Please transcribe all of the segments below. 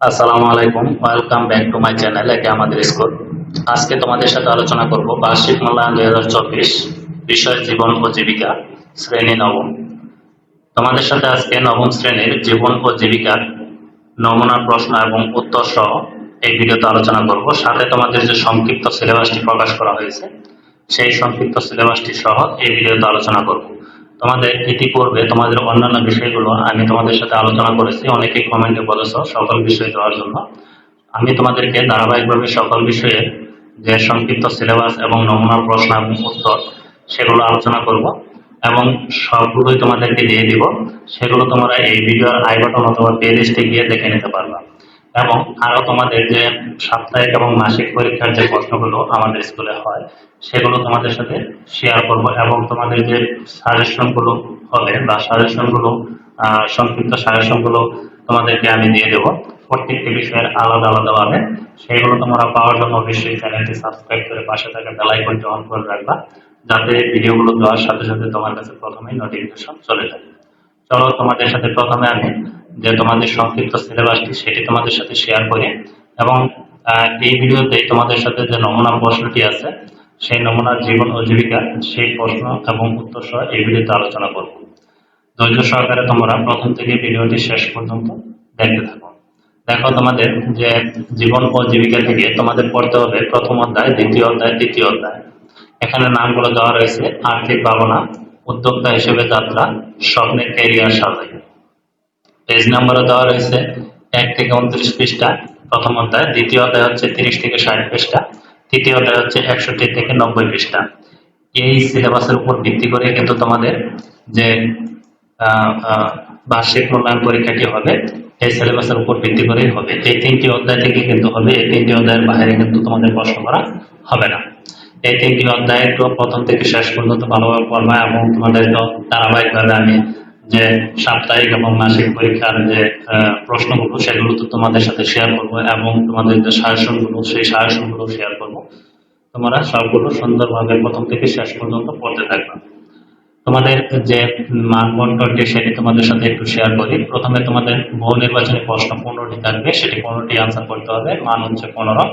আসসালামু আলাইকুম। Welcome back to my channel একে আমাদের স্কুল। আজকে তোমাদের সাথে আলোচনা করব বার্ষিক মূল্যায়ন দুই হাজার চব্বিশ বিষয় জীবন ও জীবিকা, শ্রেণি নবম। তোমাদের সাথে আজকে নবম শ্রেণির জীবন ও জীবিকার নমুনা প্রশ্ন এবং উত্তর সহ এই ভিডিওতে আলোচনা করব। সাথে তোমাদের যে সংক্ষিপ্ত সিলেবাসটি প্রকাশ করা হয়েছে, সেই সংক্ষিপ্ত সিলেবাসটি সহ এই ভিডিওতে আলোচনা করব। তোমাদের ইতিপূর্বে তোমাদের অন্যান্য বিষয়গুলো আমি তোমাদের সাথে আলোচনা করেছি, অনেকেই কমেন্টে বলেছ সকল বিষয় দেওয়ার জন্য। আমি তোমাদেরকে ধারাবাহিকভাবে সকল বিষয়ে যে সংক্ষিপ্ত সিলেবাস এবং নমুনা প্রশ্ন এবং উত্তর সেগুলো আলোচনা করব এবং সবগুলোই তোমাদেরকে দিয়ে দিব। সেগুলো তোমরা এই ভিডিওর আই বাটন অথবা প্লে লিস্টে গিয়ে দেখে নিতে পারবা। এবং আরও তোমাদের যে সাপ্তাহিক এবং মাসিক পরীক্ষার যে প্রশ্নগুলো আমাদের স্কুলে হয়, সেগুলো তোমাদের সাথে শেয়ার করব এবং তোমাদের যে সাজেশনগুলো হবে বা সাজেশনগুলো সংক্ষিপ্ত সাজেশনগুলো তোমাদেরকে আমি দিয়ে দেবো। প্রত্যেকটি বিষয়ের আলাদা আলাদাভাবে সেগুলো তোমরা পাওয়ার জন্য অবশ্যই চ্যানেলটি সাবস্ক্রাইব করে পাশে থাকা বেল আইকনটি অন করে রাখবা, যাতে ভিডিওগুলো দেওয়ার সাথে সাথে তোমার কাছে প্রথমেই নোটিফিকেশন চলে যায়। চলো তোমাদের সাথে প্রথমে আমি যে তোমাদের সংক্ষিপ্ত সিলেবাসটি সেটি তোমাদের সাথে শেয়ার করি। এবং এই ভিডিওতে তোমাদের সাথে যে নমুনা প্রশ্নটি আছে, সেই নমুনার জীবন ও জীবিকা, সেই প্রশ্ন এবং উত্তর সহ এই ভিডিওতে আলোচনা করব। ধৈর্য সহকারে তোমরা প্রথম থেকে ভিডিওটি শেষ পর্যন্ত দেখতে থাকো। দেখো তোমাদের যে জীবন ও জীবিকা থেকে তোমাদের পড়তে হবে প্রথম অধ্যায়, দ্বিতীয় অধ্যায়, তৃতীয় অধ্যায়। এখানে নামগুলো দেওয়া রয়েছে, আর্থিক ভাবনা, উদ্যোক্তা হিসেবে যাত্রা, স্বপ্নের ক্যারিয়ার সাজাই। পেজ নাম্বারও দেওয়া রয়েছে। এক থেকে উনত্রিশ পৃষ্ঠা প্রথম অধ্যায়, দ্বিতীয় অধ্যায় হচ্ছে তিরিশ থেকে ষাট পৃষ্ঠা, তৃতীয় অধ্যায় হচ্ছে একষট্টি থেকে নব্বই পৃষ্ঠা। এই সিলেবাসের উপর ভিত্তি করে কিন্তু তোমাদের যে বার্ষিক মূল্যায়ন পরীক্ষাটি হবে, এই সিলেবাসের উপর ভিত্তি করেই হবে। এই তিনটি অধ্যায় থেকে কিন্তু হবে, এই তিনটি অধ্যায়ের বাইরে কিন্তু তোমাদের প্রশ্ন করা হবে না। এই তিনটি অধ্যায় প্রথম থেকে শেষ পর্যন্ত ভালোভাবে পড়বা এবং তোমাদের তো ধারাবাহিকভাবে আমি যে সাপ্তাহিক এবং মাসিক পরীক্ষার যে প্রশ্নগুলো, সেগুলো তো তোমাদের সাথে শেয়ার করব এবং তোমাদের যে সাজেশনগুলো সেই সাজেশনগুলো শেয়ার করব। তোমরা সবগুলো সুন্দরভাবে প্রথম থেকে শেষ পর্যন্ত পড়তে থাকবে। তোমাদের যে মানবন্টনটি সেটি তোমাদের সাথে একটু শেয়ার করি। প্রথমে তোমাদের বহু নির্বাচনী প্রশ্ন পনেরোটি থাকবে, সেটি পনেরোটি আনসার করতে হবে। মান হচ্ছে পনেরো।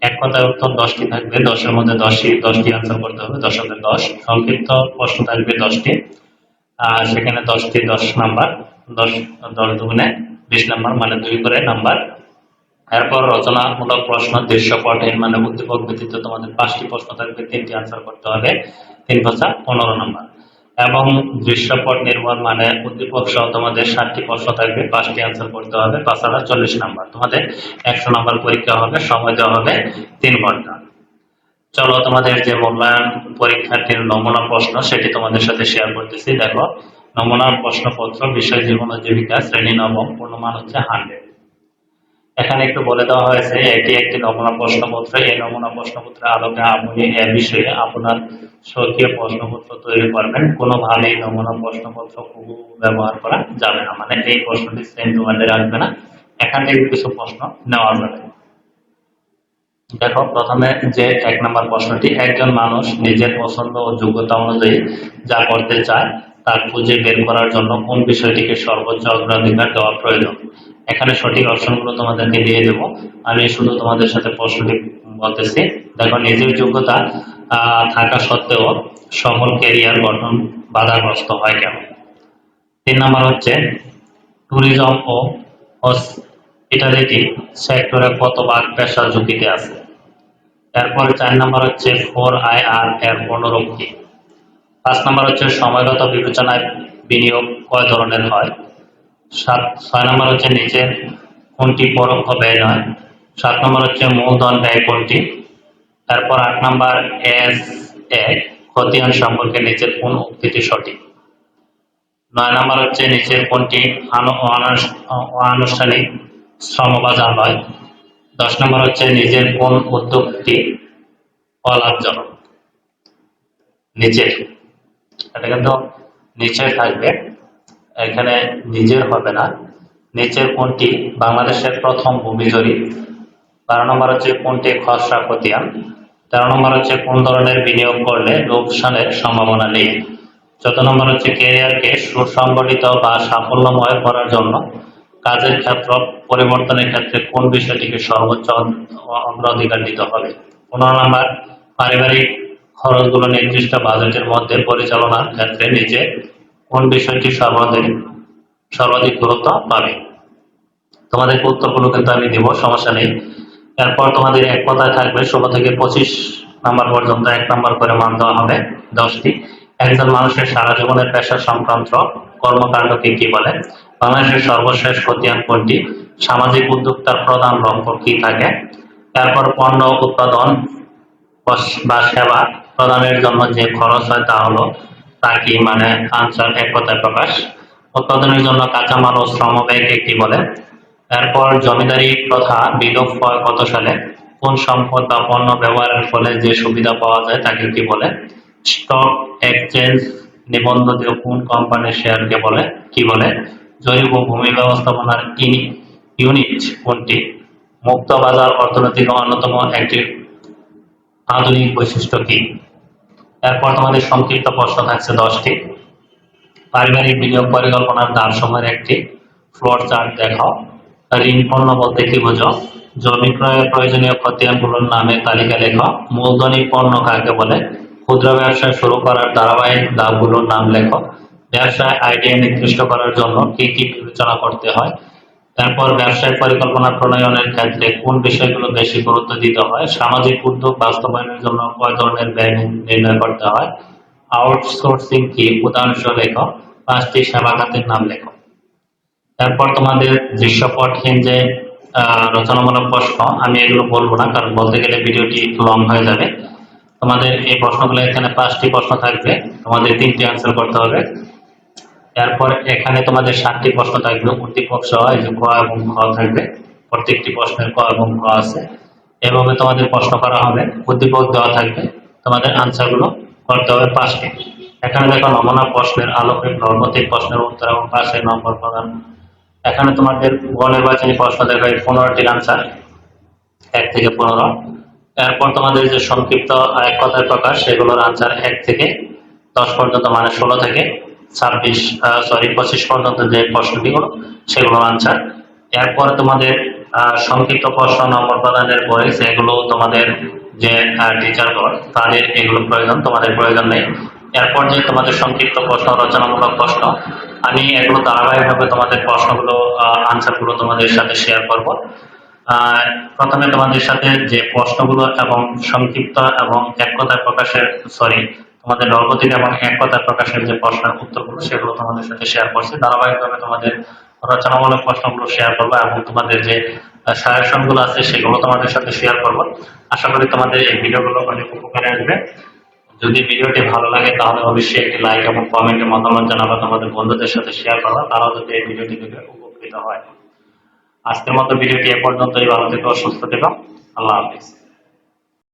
এক কথায় উত্তর দশটি থাকবে। দশের মধ্যে দশটি দশটি আনসার করতে হবে। দশের দশ। সংক্ষিপ্ত প্রশ্ন থাকবে দশটি। সেখানে দশটি দশ নাম্বার, দশ দশ দুগুণে বিশ নাম্বার মানে দুই করে নাম্বার। এরপর রচনামূলক প্রশ্ন দৃশ্যপটের মানে উদ্দীপক ব্যতীত তোমাদের পাঁচটি প্রশ্ন থাকবে, তিনটি আনসার করতে হবে, তিন পাঁচা পনেরো নাম্বার। এবং দৃশ্যপট নির্ভর মানে উদ্দীপক সহ তোমাদের ষাটটি প্রশ্ন থাকবে, পাঁচটি আনসার করতে হবে, পাঁচ হাজার চল্লিশ নাম্বার। তোমাদের একশো নাম্বার পরীক্ষা হবে, সময় দেওয়া হবে তিন ঘণ্টা। চলো তোমাদের যে মূল্যায়ন পরীক্ষার্থীর নমুনা প্রশ্ন সেটি তোমাদের সাথে শেয়ার করতেছি। দেখো নমুনা প্রশ্নপত্র, বিষয় জীবন জীবিকা, শ্রেণি, নবম, পূর্ণমান হচ্ছে হান্ড্রেড এখানে একটু বলে দেওয়া হয়েছে, এটি একটি নমুনা প্রশ্নপত্র। এই নমুনা প্রশ্নপত্রের আলোকে আপনি এ বিষয়ে আপনার স্বকীয় প্রশ্নপত্র তৈরি করবেন। কোনোভাবেই নমুনা প্রশ্নপত্র ব্যবহার করা যাবে না। মানে এই প্রশ্নটি সেম ওয়ার্ডে রাখবে না। এখান থেকে কিছু প্রশ্ন নেওয়া যাবে। দেখো প্রথমে যে এক নম্বর প্রশ্নটি, একজন মানুষ নিজের পছন্দ ও যোগ্যতা অনুযায়ী যা করতে চায় তা খুঁজে বের করার জন্য কোন বিষয়টিকে সর্বোচ্চ অগ্রাধিকার দেওয়া প্রয়োজন? এখানে সঠিক অপশনগুলো তোমাদেরকে দিয়ে দেবো। আমি শুধু তোমাদের সাথে প্রশ্নটি বলতেছি। দেখো, নিজের যোগ্যতা থাকা সত্ত্বেও সফল ক্যারিয়ার গঠন বাধাগ্রস্ত হয় কেন? তিন নম্বর হচ্ছে ট্যুরিজম ও হসপিটালিটি সেক্টরে কত ভাগ পেশা ঝুঁকিতে আছে। এরপরে চার নম্বর হচ্ছে ফোর আই আর এর অনুরূপ কি পাঁচ নম্বর হচ্ছে সময়গত বিবেচনায় বিনিয়োগ কয় ধরনের হয়? সাত, ছয় নম্বর হচ্ছে নিচের কোনটি পরোক্ষ ব্যয় নয়? সাত নম্বর হচ্ছে মূলধন ব্যয় কোনটি? তারপর আট নম্বর এস এক খতিয়ান সম্পর্কে নিচের কোন উক্তিটি সঠিক? নয় নম্বর হচ্ছে নিচের কোনটি আনু- শ্রমবাজার নয় দশ নম্বর হচ্ছে নিজের কোন উদ্যোগটি অলাভজনক। নিচের। এটা কিন্তু নিচে থাকবে। এখানে নিজের হবে না। নিচের কোনটি? বাংলাদেশের প্রথম ভূমি বারো নম্বর হচ্ছে কোনটি? খসড়া খতিয়ান। তেরো নম্বর হচ্ছে কোন ধরনের বিনিয়োগ করলে লোকসানের সম্ভাবনা নেই। চোদ্দ নম্বর হচ্ছে ক্যারিয়ারকে সুসংগঠিত বা সাফল্যময় করার জন্য কাজের ক্ষেত্র, পরিবর্তনের ক্ষেত্রে কোন বিষয়টিকে সর্বোচ্চ অগ্রাধিকার দিতে হবে? পনেরো নাম্বার, পারিবারিক খরচগুলো নির্দিষ্ট বাজেটের মধ্যে পরিচালনার ক্ষেত্রে নিচে কোন বিষয়টি সর্বাধিক সর্বাধিক গুরুত্ব পাবে? তোমাদের উত্তরগুলো কিন্তু আমি দিব, সমস্যা নেই। এরপর তোমাদের এক কথায় থাকবে ষোলো থেকে পঁচিশ নাম্বার পর্যন্ত এক নাম্বার করে মান দেওয়া হবে, দশটি। একজন মানুষের সারা জীবনের পেশা সংক্রান্ত কর্মকাণ্ডকে কি বলে? বাংলাদেশের সর্বশেষ খতিয়ান কোনটি? সামাজিক উদ্যোক্তার প্রধান লক্ষ্য কি থাকে? তারপর পণ্য উৎপাদন বা সেবা প্রদানের জন্য যে খরচ হয় তা হলো, তা কি মানে আনসার এক কথায় প্রকাশ। উৎপাদনের জন্য কাঁচামাল ও শ্রম ব্যয়কে কি বলে? এরপর জমিদারি প্রথা বিলোপ হয় কত সালে? কোন সম্পদ বা পণ্য ব্যবহারের ফলে যে সুবিধা পাওয়া যায় তাকে কি বলে? স্টক এক্সচেঞ্জ নিবন্ধিত কোন কোম্পানির শেয়ারকে বলে? কি বলে? জৈব ভূমি ব্যবস্থাপনার ইউনিট কোনটি? মুক্ত বাজার অর্থনৈতিক অন্যতম একটি আধুনিক বৈশিষ্ট্য কি? এরপর তোমাদের সংক্ষিপ্ত প্রশ্ন থাকছে দশটি। পারিবারিক বিনিয়োগ পরিকল্পনার দাম সময়ের একটি ফ্লোর চার্ট দেখাও। ঋণ পণ্য বলতে কি বোঝো জমি ক্রয়ের প্রয়োজনীয় খতিয়ানগুলোর নামে তালিকা লেখো মূলধনী পণ্য কাকে বলে? ক্ষুদ্র ব্যবসা শুরু করার ধারাবাহিক ধাপগুলোর নাম লেখো ব্যবসায় আইডিয়া নির্দিষ্ট করার জন্য কি কি বিবেচনা করতে হয়, তারপর ব্যবসায় পরিকল্পনা প্রণয়নের ক্ষেত্রে কোন বিষয়গুলো বেশি গুরুত্ব দিতে হয়, সামাজিক উদ্যোগ বাস্তবায়নের জন্য কয় ধরনের ব্যয় নির্ণয় করতে হয় আউটসোর্সিং কি উদাহরণ লেখো, পাঁচটি সেবা খাতের নাম লেখো। তারপর তোমাদের দৃশ্যপটহীন যে রচনামূলক প্রশ্ন, আমি এগুলো বলব না, কারণ বলতে গেলে ভিডিওটি একটু লং হয়ে যাবে। তোমাদের এই প্রশ্নগুলো এখানে পাঁচটি প্রশ্ন থাকবে, তোমাদের তিনটি আনসার করতে হবে। এরপর এখানে তোমাদের সাতটি প্রশ্ন থাকবে। উদ্দীপক সহ এই যে ক এবং খ থাকবে। প্রত্যেকটি প্রশ্নের ক এবং খ আছে। এভাবে তোমাদের প্রশ্ন করা হবে। উদ্দীপক দেওয়া থাকবে। তোমাদের আনসারগুলো করতে হবে পাঁচটি। এখানে দেখো নমুনা প্রশ্নের আলোকে নর্মতিক প্রশ্নের উত্তর এবং পাশে নম্বর প্রদান এখানে তোমাদের গণনির্বাচনী প্রশ্ন দেখো এই পনেরোটির আনসার এক থেকে পনেরো। এরপর তোমাদের যে সংক্ষিপ্ত এক কথায় প্রকাশ, সেগুলোর আনসার এক থেকে দশ পর্যন্ত মানে ষোলো থেকে ছাব্বিশ সরি পঁচিশ পর্যন্ত যে প্রশ্নটিগুলো সেগুলোর আনসার এরপর তোমাদের সংক্ষিপ্ত প্রশ্ন নম্বর প্রদানের পরে সেগুলো তোমাদের যে টিচারগণ তাদের এগুলো প্রয়োজন, তোমাদের প্রয়োজন নেই। এরপর যে তোমাদের সংক্ষিপ্ত প্রশ্ন, রচনামূলক প্রশ্ন, আমি এগুলো ধারাবাহিকভাবে তোমাদের প্রশ্নগুলো আনসারগুলো তোমাদের সাথে শেয়ার করব। প্রথমে তোমাদের সাথে যে প্রশ্নগুলো এবং সংক্ষিপ্ত এবং এক প্রকাশের সরি তোমাদের নর্গতিক এবং এক কথায় প্রকাশের যে প্রশ্নের উত্তরগুলো সেগুলো তোমাদের সাথে শেয়ার করছি। ধারাবাহিকভাবে তোমাদের রচনামূলক প্রশ্নগুলো শেয়ার করব এবং তোমাদের যে সাজেশনগুলো আছে সেগুলো তোমাদের সাথে শেয়ার করব। আশা করি তোমাদের এই ভিডিওগুলো অনেক উপকারে আসবে। যদি ভিডিওটি ভালো লাগে তাহলে অবশ্যই একটি লাইক এবং কমেন্টে মতামত জানাবা তোমাদের বন্ধুদের সাথে শেয়ার করবা। তারাও যদি এই ভিডিওটি দেখে উপকৃত হয়। আজকের মতো ভিডিওটি এ পর্যন্তই। ভালো থেকো, সুস্থ থেকো। আল্লাহ হাফিজ।